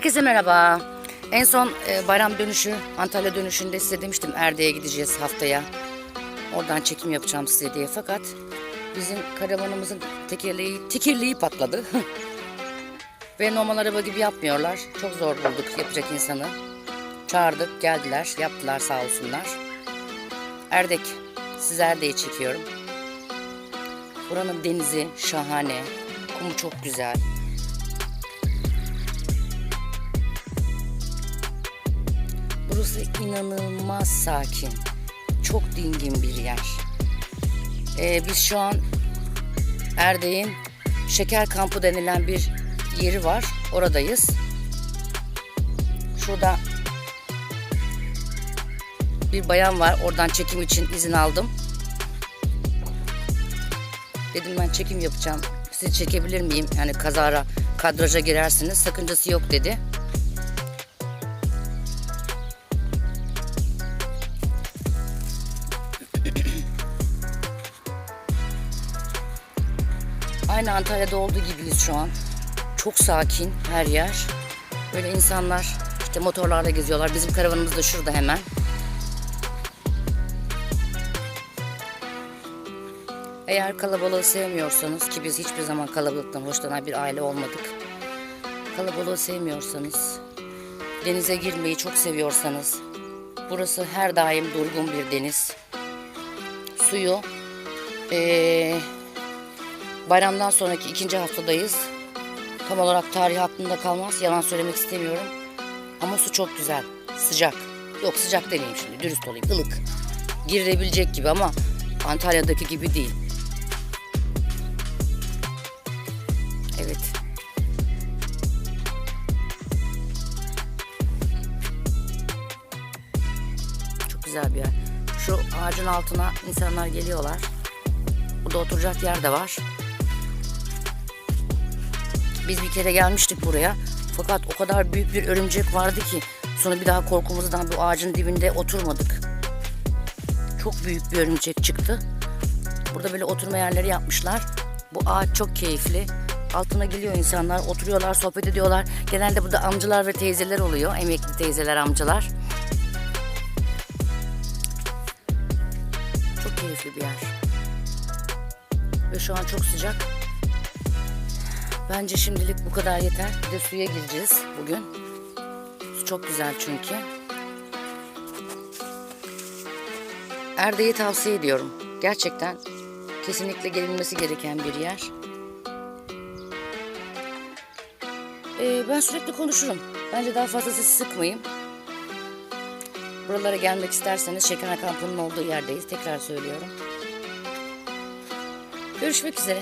Herkese merhaba. En son e, bayram dönüşü, Antalya dönüşünde size demiştim Erde'ye gideceğiz haftaya. Oradan çekim yapacağım size diye. Fakat bizim karavanımızın tekerleği, tekirliği patladı. Ve normal araba gibi yapmıyorlar. Çok zor bulduk yapacak insanı. Çağırdık, geldiler, yaptılar sağ olsunlar. Erdek, siz Erdek'i çekiyorum. Buranın denizi şahane, kumu çok güzel. Burası inanılmaz sakin. Çok dingin bir yer. Ee, biz şu an Erdek'in şeker kampı denilen bir yeri var. Oradayız. Şurada bir bayan var. Oradan çekim için izin aldım. Dedim ben çekim yapacağım. Sizi çekebilir miyim? Yani kazara kadraja girersiniz. Sakıncası yok dedi. Aynı Antalya'da olduğu gibiyiz şu an. Çok sakin her yer. Böyle insanlar işte motorlarla geziyorlar. Bizim karavanımız da şurada hemen. Eğer kalabalığı sevmiyorsanız ki biz hiçbir zaman kalabalıktan hoşlanan bir aile olmadık. Kalabalığı sevmiyorsanız, denize girmeyi çok seviyorsanız, burası her daim durgun bir deniz. Suyu eee Bayramdan sonraki ikinci haftadayız. Tam olarak tarih aklımda kalmaz. Yalan söylemek istemiyorum. Ama su çok güzel. Sıcak. Yok sıcak demeyeyim şimdi. Dürüst olayım. ılık. Girilebilecek gibi ama Antalya'daki gibi değil. Evet. Çok güzel bir yer. Şu ağacın altına insanlar geliyorlar. Burada oturacak yer de var. Biz bir kere gelmiştik buraya. Fakat o kadar büyük bir örümcek vardı ki sonra bir daha korkumuzdan bu ağacın dibinde oturmadık. Çok büyük bir örümcek çıktı. Burada böyle oturma yerleri yapmışlar. Bu ağaç çok keyifli. Altına geliyor insanlar, oturuyorlar, sohbet ediyorlar. Genelde burada amcalar ve teyzeler oluyor. Emekli teyzeler, amcalar. Çok keyifli bir yer. Ve şu an çok sıcak. Bence şimdilik bu kadar yeter. Bir de suya gireceğiz bugün. Su çok güzel çünkü. Erde'yi tavsiye ediyorum. Gerçekten kesinlikle gelinmesi gereken bir yer. Ee, ben sürekli konuşurum. Bence daha fazla sizi sıkmayayım. Buralara gelmek isterseniz Şeker Kampı'nın olduğu yerdeyiz. Tekrar söylüyorum. Görüşmek üzere.